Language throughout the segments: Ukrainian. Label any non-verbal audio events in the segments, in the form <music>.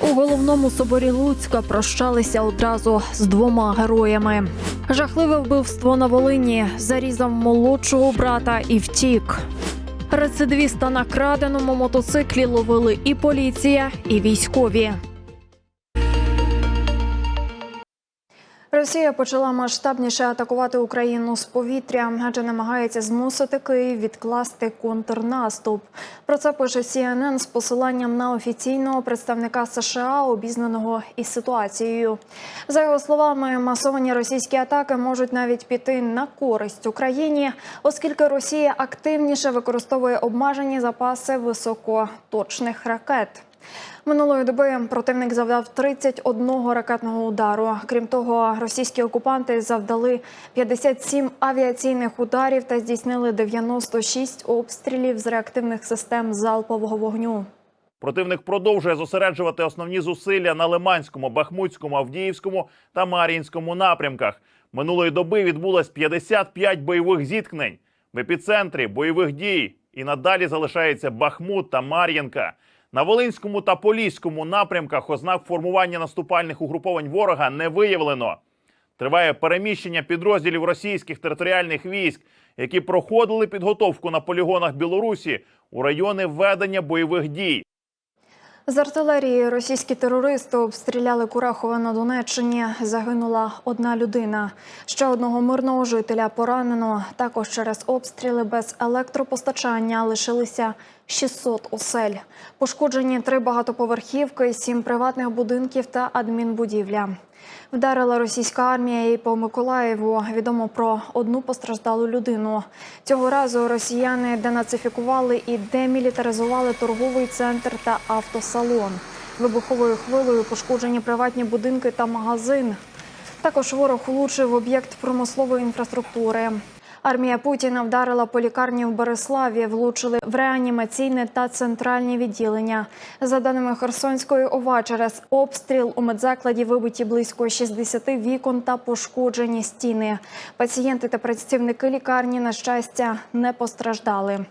У головному соборі Луцька прощалися одразу з двома героями. Жахливе вбивство на Волині зарізав молодшого брата і втік. Рецидивіста на краденому мотоциклі ловили і поліція, і військові. Росія почала масштабніше атакувати Україну з повітря, адже намагається змусити Київ відкласти контрнаступ. Про це пише CNN з посиланням на офіційного представника США, обізнаного із ситуацією. За його словами, масовані російські атаки можуть навіть піти на користь Україні, оскільки Росія активніше використовує обмежені запаси високоточних ракет. Минулої доби противник завдав 31 ракетного удару. Крім того, російські окупанти завдали 57 авіаційних ударів та здійснили 96 обстрілів з реактивних систем залпового вогню. Противник продовжує зосереджувати основні зусилля на Лиманському, Бахмутському, Авдіївському та Мар'їнському напрямках. Минулої доби відбулось 55 бойових зіткнень в епіцентрі бойових дій. І надалі залишається Бахмут та Мар'їнка. На Волинському та Поліському напрямках ознак формування наступальних угруповань ворога не виявлено. Триває переміщення підрозділів російських територіальних військ, які проходили підготовку на полігонах Білорусі у райони ведення бойових дій. З артилерії російські терористи обстріляли Курахове на Донеччині. Загинула одна людина. Ще одного мирного жителя поранено. Також через обстріли без електропостачання лишилися 600 осель. Пошкоджені три багатоповерхівки, сім приватних будинків та адмінбудівля. Вдарила російська армія і по Миколаєву. Відомо про одну постраждалу людину. Цього разу росіяни денацифікували і демілітаризували торговий центр та автосалон. Вибуховою хвилею пошкоджені приватні будинки та магазин. Також ворог влучив об'єкт промислової інфраструктури. Армія Путіна вдарила по лікарні в Береславі, влучили в реанімаційне та центральні відділення. За даними Херсонської ОВА, через обстріл у медзакладі вибиті близько 60 вікон та пошкоджені стіни. Пацієнти та працівники лікарні, на щастя, не постраждали.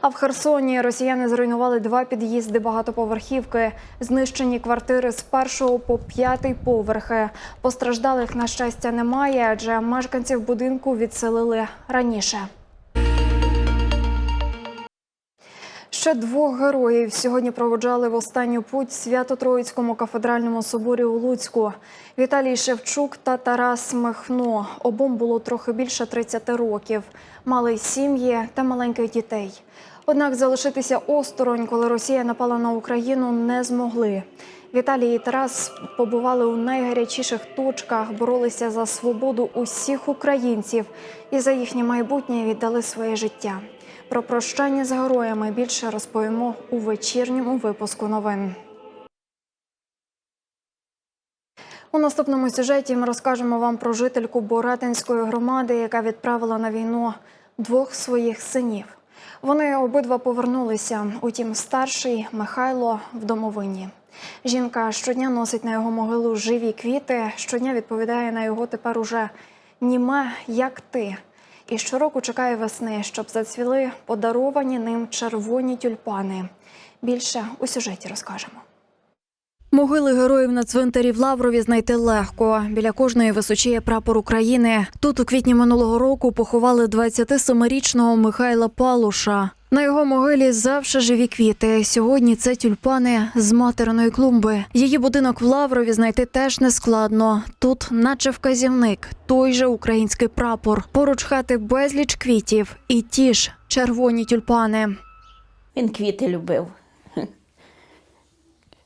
А в Херсоні росіяни зруйнували два під'їзди багатоповерхівки, знищені квартири з першого по п'ятий поверхи. Постраждалих, на щастя, немає, адже мешканців будинку відселили раніше. Ще двох героїв сьогодні проводжали в останню путь Свято-Троїцькому кафедральному соборі у Луцьку. Віталій Шевчук та Тарас Михно. Обом було трохи більше 30 років. Мали сім'ї та маленьких дітей. Однак залишитися осторонь, коли Росія напала на Україну, не змогли. Віталій і Тарас побували у найгарячіших точках, боролися за свободу усіх українців і за їхнє майбутнє віддали своє життя. Про прощання з героями більше розповімо у вечірньому випуску новин. У наступному сюжеті ми розкажемо вам про жительку Боратинської громади, яка відправила на війну двох своїх синів. Вони обидва повернулися. Утім, старший Михайло в домовині. Жінка щодня носить на його могилу живі квіти, щодня відповідає на його тепер уже німе, як ти. І щороку чекає весни, щоб зацвіли подаровані ним червоні тюльпани. Більше у сюжеті розкажемо. Могили героїв на цвинтарі в Лаврові знайти легко. Біля кожної височіє прапор України. Тут у квітні минулого року поховали 27-річного Михайла Палуша. На його могилі завше живі квіти. Сьогодні це тюльпани з материної клумби. Її будинок в Лаврові знайти теж не складно. Тут, наче вказівник, той же український прапор. Поруч хати безліч квітів і ті ж червоні тюльпани. Він квіти любив.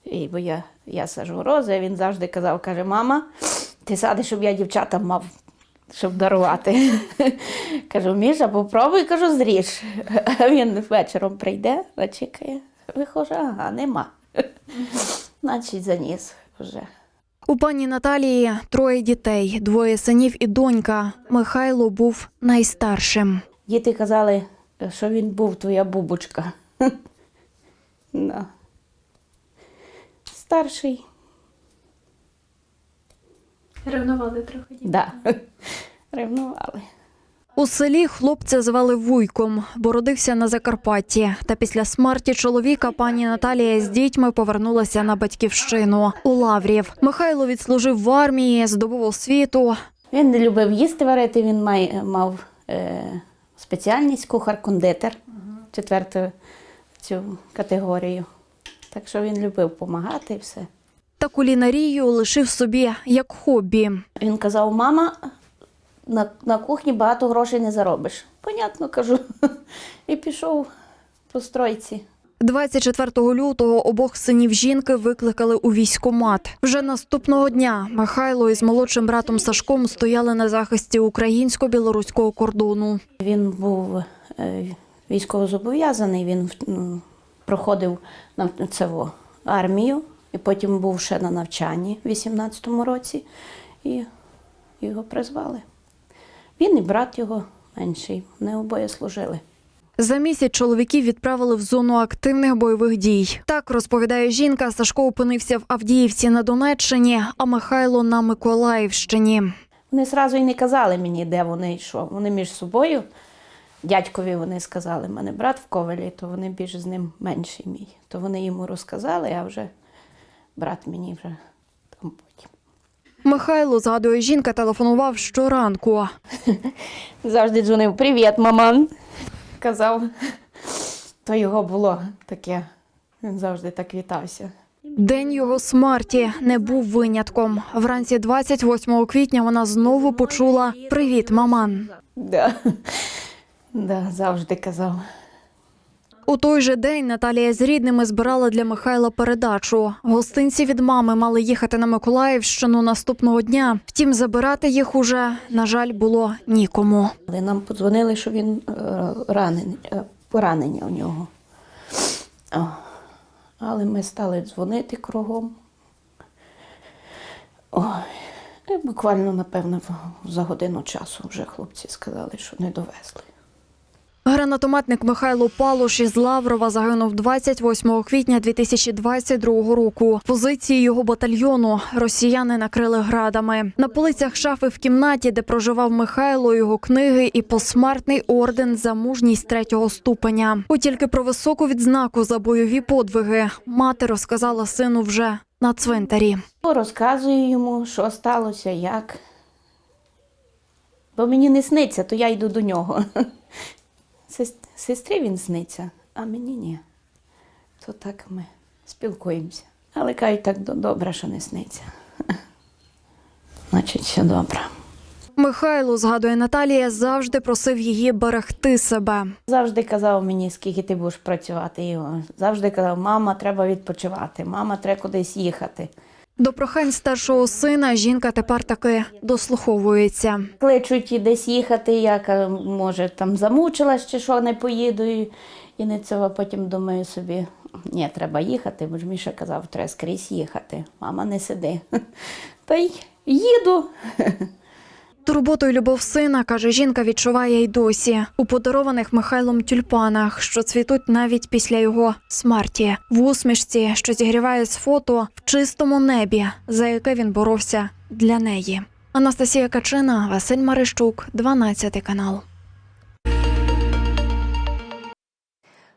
І бо я, я сажу рози, він завжди казав, каже, мама, ти садиш, щоб я дівчатам мав, щоб дарувати. <laughs> Кажу, Міша, попробуй, кажу, зріж. А він вечором прийде, зачекає. Виходжу, ага, нема. <laughs> Значить, заніс вже. У пані Наталії троє дітей, двоє синів і донька. Михайло був найстаршим. Діти казали, що він був твоя бубочка. <laughs> Старший. Ревнували трохи. Да. <laughs> Ревнували. У селі хлопця звали Вуйком, бо родився на Закарпатті. Та після смерті чоловіка пані Наталія з дітьми повернулася на батьківщину у Лаврів. Михайло відслужив в армії, здобув освіту. Він не любив їсти варити, він май, мав е, спеціальність кухар-кондитер, четверту цю категорію. Так що він любив допомагати і все. Та кулінарію лишив собі як хобі. Він казав: мама, на, на кухні багато грошей не заробиш. Понятно, кажу. <laughs> І пішов по стройці. 24 лютого обох синів жінки викликали у військомат. Вже наступного дня Михайло із молодшим братом Сашком стояли на захисті українсько-білоруського кордону. Він був е, військовозобов'язаний, він проходив на це армію, і потім був ще на навчанні в 18-му році, і його призвали. Він і брат його менший, вони обоє служили. За місяць чоловіків відправили в зону активних бойових дій. Так розповідає жінка. Сашко опинився в Авдіївці на Донеччині, а Михайло на Миколаївщині. Вони одразу і не казали мені, де вони і що. Вони між собою, дядькові вони сказали, мене брат в ковалі, то вони більш з ним менший мій. То вони йому розказали, а вже брат мені вже там потім. Михайло згадує, жінка телефонував щоранку. <laughs> Завжди дзвонив Привіт, маман. Казав. То його було таке. Він завжди так вітався. День його смерті не був винятком. Вранці 28 квітня вона знову почула Привіт, маман. Да. Да, завжди казав. У той же день Наталія з рідними збирала для Михайла передачу. Гостинці від мами мали їхати на Миколаївщину наступного дня. Втім, забирати їх уже, на жаль, було нікому. Але нам подзвонили, що він е, ранений, е, поранення у нього. Але ми стали дзвонити кругом. Ой. Буквально, напевно, за годину часу вже хлопці сказали, що не довезли. Гранатометник Михайло Палуш із Лаврова загинув 28 квітня 2022 року. Позиції його батальйону росіяни накрили градами. На полицях шафи в кімнаті, де проживав Михайло, його книги і посмертний орден за мужність третього ступеня. От тільки про високу відзнаку за бойові подвиги мати розказала сину вже на цвинтарі. Розказую йому, що сталося, як. Бо мені не сниться, то я йду до нього. Сес- Сестрі він сниться, а мені ні. То так ми спілкуємося. Але кажуть, так добре, що не сниться. <laughs> Значить, все добре. Михайло, згадує Наталія, завжди просив її берегти себе. Завжди казав мені, скільки ти будеш працювати. Його. Завжди казав, мама, треба відпочивати, мама, треба кудись їхати. До прохань старшого сина жінка тепер таки дослуховується. Кличуть і десь їхати, я кажу, може там замучилась чи що, не поїду. І не цього потім думаю собі, ні, треба їхати, бо ж Міша казав, треба скрізь їхати. Мама не сиди. <laughs> Та й їду. <laughs> Турботу й любов сина, каже, жінка відчуває й досі у подарованих Михайлом тюльпанах, що цвітуть навіть після його смерті, в усмішці, що зігріває з фото в чистому небі, за яке він боровся для неї. Анастасія Качина, Василь Марищук, 12 канал.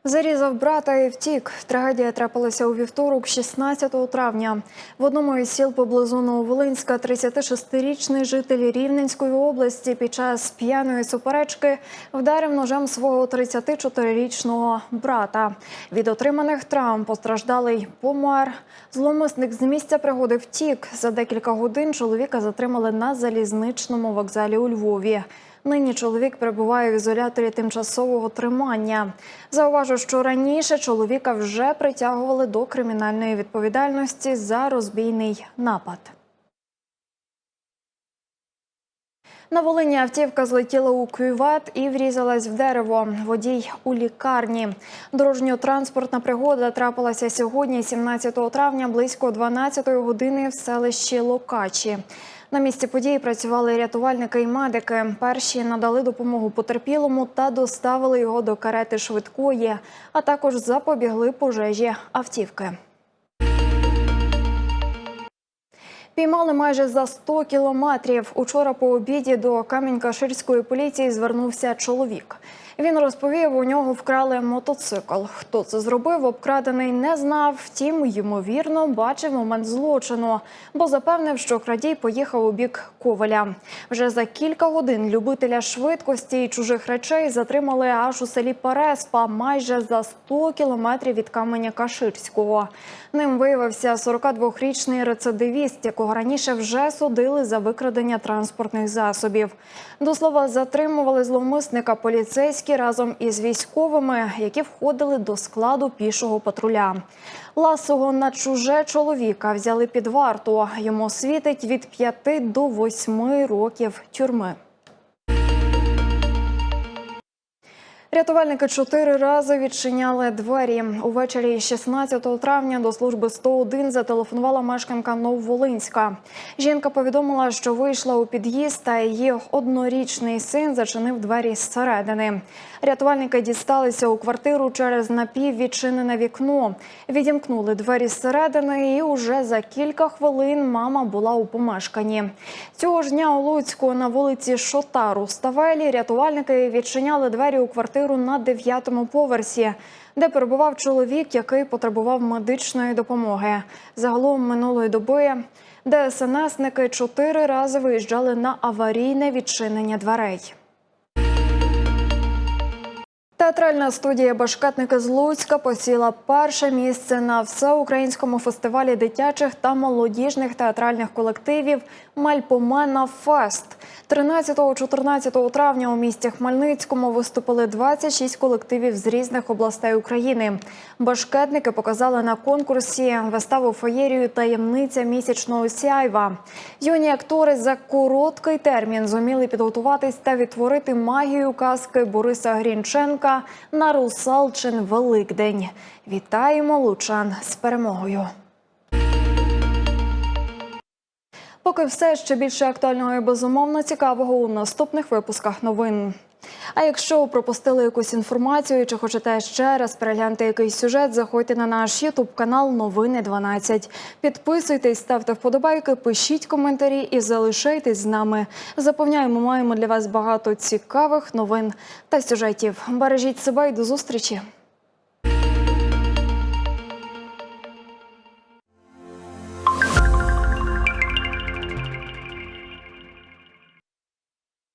Зарізав брата і втік. Трагедія трапилася у вівторок, 16 травня. В одному із сіл поблизу Нововолинська 36-річний житель Рівненської області під час п'яної суперечки вдарив ножем свого 34-річного брата. Від отриманих травм постраждалий помер. Зломисник з місця пригоди втік. За декілька годин чоловіка затримали на залізничному вокзалі у Львові. Нині чоловік перебуває в ізоляторі тимчасового тримання. Зауважу, що раніше чоловіка вже притягували до кримінальної відповідальності за розбійний напад. На Волині автівка злетіла у кювет і врізалась в дерево. Водій у лікарні. Дорожньо-транспортна пригода трапилася сьогодні, 17 травня, близько 12 години в селищі Локачі. На місці події працювали рятувальники і медики. Перші надали допомогу потерпілому та доставили його до карети швидкої, а також запобігли пожежі автівки. Піймали майже за 100 кілометрів. Учора по обіді до Камінь-Каширської поліції звернувся чоловік. Він розповів, у нього вкрали мотоцикл. Хто це зробив, обкрадений не знав. Втім, ймовірно, бачив момент злочину, бо запевнив, що крадій поїхав у бік Ковеля. Вже за кілька годин любителя швидкості і чужих речей затримали аж у селі Переспа, майже за 100 кілометрів від каменя Каширського. Ним виявився 42-річний рецидивіст, якого раніше вже судили за викрадення транспортних засобів. До слова, затримували зловмисника поліцейські разом із військовими, які входили до складу пішого патруля. Ласого на чуже чоловіка взяли під варту. Йому світить від 5 до 8 років тюрми. Рятувальники чотири рази відчиняли двері. Увечері 16 травня до служби 101 зателефонувала мешканка Нововолинська. Жінка повідомила, що вийшла у під'їзд, та її однорічний син зачинив двері зсередини. Рятувальники дісталися у квартиру через напіввідчинене вікно. Відімкнули двері зсередини, і уже за кілька хвилин мама була у помешканні. Цього ж дня у Луцьку на вулиці Шотару Ставелі рятувальники відчиняли двері у квартиру на дев'ятому поверсі. Де перебував чоловік, який потребував медичної допомоги. Загалом минулої доби ДСНСники чотири рази виїжджали на аварійне відчинення дверей. Театральна студія Башкетники з Луцька посіла перше місце на всеукраїнському фестивалі дитячих та молодіжних театральних колективів Мальпомена Фест. 13-14 травня у місті Хмельницькому виступили 26 колективів з різних областей України. Башкетники показали на конкурсі виставу феєрію таємниця місячного сяйва. Юні актори за короткий термін зуміли підготуватись та відтворити магію казки Бориса Грінченка на Русалчин Великдень. Вітаємо лучан з перемогою. Поки все ще більше актуального і безумовно цікавого у наступних випусках новин. А якщо пропустили якусь інформацію чи хочете ще раз переглянути якийсь сюжет, заходьте на наш Ютуб канал Новини 12. Підписуйтесь, ставте вподобайки, пишіть коментарі і залишайтесь з нами. Запевняємо, маємо для вас багато цікавих новин та сюжетів. Бережіть себе і до зустрічі.